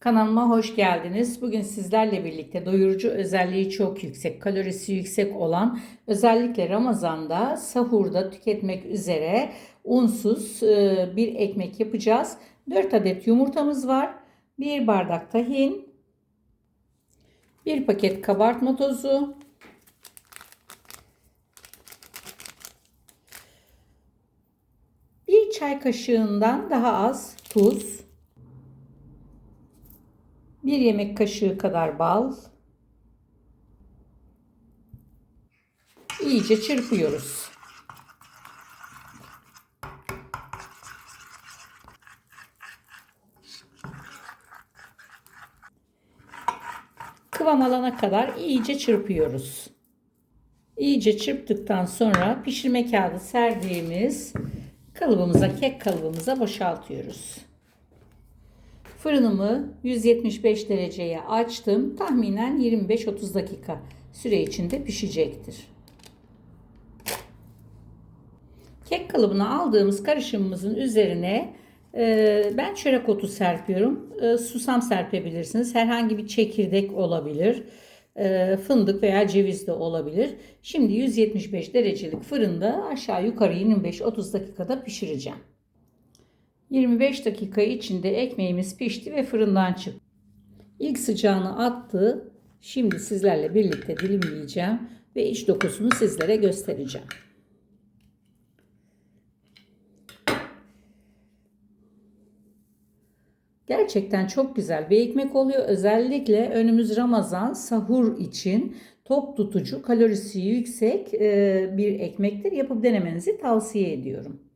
Kanalıma hoş geldiniz. Bugün sizlerle birlikte doyurucu özelliği çok yüksek, kalorisi yüksek olan özellikle Ramazan'da sahurda tüketmek üzere unsuz e, bir ekmek yapacağız. 4 adet yumurtamız var. 1 bardak tahin, 1 paket kabartma tozu, bir çay kaşığından daha az tuz, bir yemek kaşığı kadar bal. İyice çırpıyoruz. Kıvam alana kadar iyice çırpıyoruz. İyice çırptıktan sonra pişirme kağıdı serdiğimiz kalıbımıza, kek kalıbımıza boşaltıyoruz. Fırınımı 175 dereceye açtım. Tahminen 25-30 dakika süre içinde pişecektir. Kek kalıbına aldığımız karışımımızın üzerine e, ben çörek otu serpiyorum. E, susam serpebilirsiniz. Herhangi bir çekirdek olabilir. E, fındık veya ceviz de olabilir. Şimdi 175 derecelik fırında aşağı yukarı 25-30 dakikada pişireceğim. 25 dakika içinde ekmeğimiz pişti ve fırından çıktı. İlk sıcağını attı. Şimdi sizlerle birlikte dilimleyeceğim ve iç dokusunu sizlere göstereceğim. Gerçekten çok güzel bir ekmek oluyor. Özellikle önümüz Ramazan sahur için tok tutucu, kalorisi yüksek bir ekmektir. Yapıp denemenizi tavsiye ediyorum.